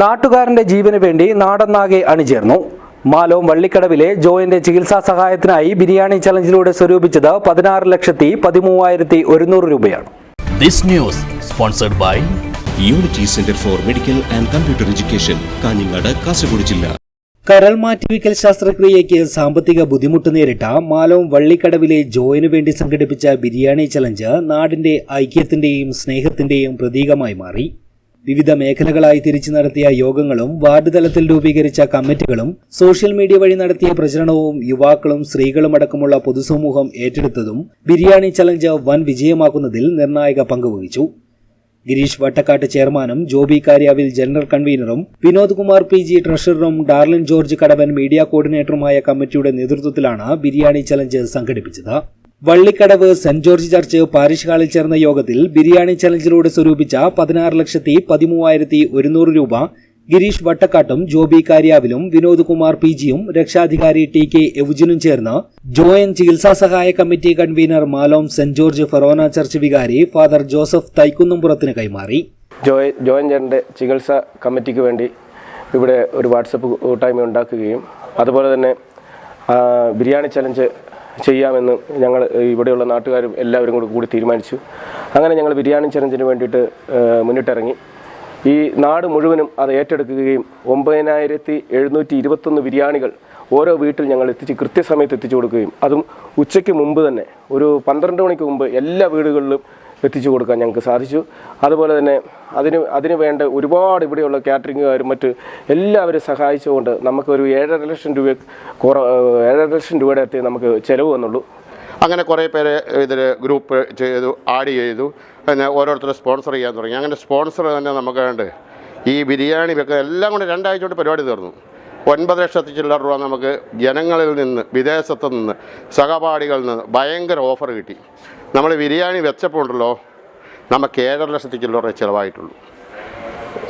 നാട്ടുകാരന്റെ ജീവന് വേണ്ടി നാടന്നാകെ അണിചേർന്നു. മാലോം വള്ളിക്കടവിലെ ജോയിന്റെ ചികിത്സാ സഹായത്തിനായി ബിരിയാണി ചലഞ്ചിലൂടെ സ്വരൂപിച്ചത് പതിനാറ് ലക്ഷത്തി പതിമൂവായിരത്തി ഒരുന്നൂറ് രൂപയാണ്. This news sponsored by unity centre for medical and computer education Kanhangad Kasaragod ജില്ല കരൾ മാറ്റിവെക്കൽ ശസ്ത്രക്രിയയ്ക്ക് സാമ്പത്തിക ബുദ്ധിമുട്ട് നേരിട്ട മാലോം വള്ളിക്കടവിലെ ജോയിനു വേണ്ടി സംഘടിപ്പിച്ച ബിരിയാണി ചലഞ്ച് നാടിന്റെ ഐക്യത്തിന്റെയും സ്നേഹത്തിന്റെയും പ്രതീകമായി മാറി. വിവിധ മേഖലകളായി തിരിച്ചു നടത്തിയ യോഗങ്ങളും വാർഡ് തലത്തിൽ രൂപീകരിച്ച കമ്മിറ്റികളും സോഷ്യൽ മീഡിയ വഴി നടത്തിയ പ്രചരണവും യുവാക്കളും സ്ത്രീകളും അടക്കമുള്ള പൊതുസമൂഹം ഏറ്റെടുത്തതും ബിരിയാണി ചലഞ്ച് വൻ വിജയമാക്കുന്നതിൽ നിർണായക പങ്കുവഹിച്ചു ഗിരീഷ് വട്ടക്കാട്ട് ചെയർമാനും ജോബി കാര്യാവിൽ ജനറൽ കൺവീനറും വിനോദ് കുമാർ പി ജി ട്രഷററും ഡാർലിൻ ജോർജ് കടവൻ മീഡിയ കോർഡിനേറ്ററുമായ കമ്മിറ്റിയുടെ നേതൃത്വത്തിലാണ് ബിരിയാണി ചലഞ്ച് സംഘടിപ്പിച്ചത്. Vallikkadavu saint George church parish ഹാളിൽ ചേർന്ന യോഗത്തിൽ ബിരിയാണി ചലഞ്ചിലൂടെ സ്വരൂപിച്ച പതിനാറ് ലക്ഷത്തി പതിമൂവായിരത്തി ഒരുന്നൂറ് രൂപ ഗിരീഷ് വട്ടക്കാട്ടും ജോബി കാര്യാവിലും വിനോദ് കുമാർ പി ജിയും രക്ഷാധികാരി ടി കെ എവുജിനും ചേർന്ന് ജോയിന്റ് ചികിത്സാ സഹായ committee convener Malom saint George forane church വികാരി ഫാദർ ജോസഫ് തൈക്കുന്നുംപുറത്തിന് കൈമാറി. ചികിത്സ കമ്മിറ്റിക്ക് വേണ്ടി ഇവിടെ ഒരു വാട്സപ്പ് കൂട്ടായ്മ ഉണ്ടാക്കുകയും അതുപോലെ തന്നെ ബിരിയാണി ചലഞ്ച് ചെയ്യാമെന്ന് ഞങ്ങൾ ഇവിടെയുള്ള നാട്ടുകാരും എല്ലാവരും കൂടി കൂടി തീരുമാനിച്ചു. അങ്ങനെ ഞങ്ങൾ ബിരിയാണി ചലഞ്ചിന് വേണ്ടിയിട്ട് മുന്നിട്ടിറങ്ങി. ഈ നാട് മുഴുവനും അത് ഏറ്റെടുക്കുകയും ഒമ്പതിനായിരത്തി എഴുന്നൂറ്റി ഇരുപത്തൊന്ന് ബിരിയാണികൾ ഓരോ വീട്ടിൽ ഞങ്ങൾ എത്തിച്ച് കൃത്യസമയത്ത് എത്തിച്ചു കൊടുക്കുകയും അതും ഉച്ചയ്ക്ക് മുമ്പ് തന്നെ. ഒരു പന്ത്രണ്ട് മണിക്ക് മുമ്പ് എല്ലാ വീടുകളിലും എത്തിച്ചു കൊടുക്കാൻ ഞങ്ങൾക്ക് സാധിച്ചു. അതുപോലെ തന്നെ അതിന് അതിന് വേണ്ട ഒരുപാട് ഇവിടെയുള്ള കാറ്ററിംഗുകാരും മറ്റ് എല്ലാവരും സഹായിച്ചുകൊണ്ട് നമുക്കൊരു ഏഴര ലക്ഷം രൂപ കുറ ഏഴര ലക്ഷം രൂപയുടെ അടുത്ത് നമുക്ക് ചിലവ് വന്നുള്ളൂ. അങ്ങനെ കുറേ പേര് ഇതിൽ ഗ്രൂപ്പ് ചെയ്തു ആഡ് ചെയ്തു. പിന്നെ ഓരോരുത്തരും സ്പോൺസർ ചെയ്യാൻ തുടങ്ങി. അങ്ങനെ സ്പോൺസർ തന്നെ നമുക്ക് വേണ്ട ഈ ബിരിയാണി വെക്കുക എല്ലാം കൂടെ രണ്ടാഴ്ച കൊണ്ട് പരിപാടി തീർന്നു. ഒൻപത് ലക്ഷത്തി ചില്ലറ രൂപ നമുക്ക് ജനങ്ങളിൽ നിന്ന് വിദേശത്തു നിന്ന് സഹപാഠികളിൽ നിന്ന് ഭയങ്കര ഓഫർ കിട്ടി. നമ്മൾ ബിരിയാണി വെച്ചപ്പോൾ ഉണ്ടല്ലോ നമുക്ക് ഏഴര ലക്ഷത്തി ചില്ലറ ചിലവായിട്ടുള്ളൂ.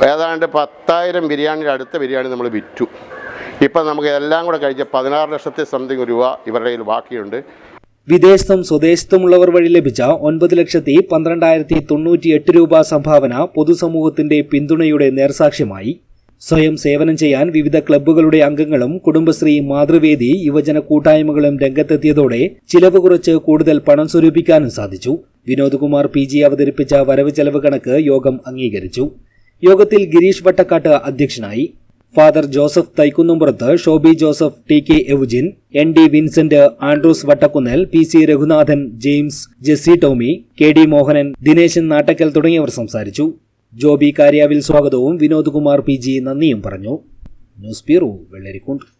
ഏതാണ്ട് പത്തായിരം ബിരിയാണിയുടെ അടുത്ത ബിരിയാണി നമ്മൾ വിറ്റു. ഇപ്പം നമുക്ക് എല്ലാം കൂടെ കഴിച്ച് പതിനാറ് ലക്ഷത്തി സംതിങ് രൂപ ഇവരുടെ കയ്യിൽ ബാക്കിയുണ്ട്. വിദേശത്തും സ്വദേശത്തുമുള്ളവർ വഴി ലഭിച്ച ഒൻപത് ലക്ഷത്തി പന്ത്രണ്ടായിരത്തി തൊണ്ണൂറ്റി എട്ട് രൂപ സംഭാവന പൊതുസമൂഹത്തിന്റെ പിന്തുണയുടെ നേർസാക്ഷ്യമായി. സ്വയം സേവനം ചെയ്യാൻ വിവിധ ക്ലബ്ബുകളുടെ അംഗങ്ങളും കുടുംബശ്രീ മാതൃവേദി യുവജന കൂട്ടായ്മകളും രംഗത്തെത്തിയതോടെ ചിലവ് കുറച്ച് കൂടുതൽ പണം സ്വരൂപിക്കാനും സാധിച്ചു. വിനോദ്കുമാർ പി. ജി. അവതരിപ്പിച്ച വരവ് ചെലവ് കണക്ക് യോഗം അംഗീകരിച്ചു. യോഗത്തിൽ ഗിരീഷ് വട്ടക്കാട്ട് അധ്യക്ഷനായി. Father Joseph Thaikkunnumpurathu Shobi Joseph T. K. Eujin N. D. Vincent Andrews Vattakkunnal P. C. Raghunathan James Jessy Tomy K. D. Mohanan Dineshan Nattakkal തുടങ്ങിയവർ സംസാരിച്ചു. ജോബി കാര്യാവിൽ സ്വാഗതവും വിനോദ് കുമാർ പി ജി നന്ദിയും പറഞ്ഞു. News bureau Vellarikkundu.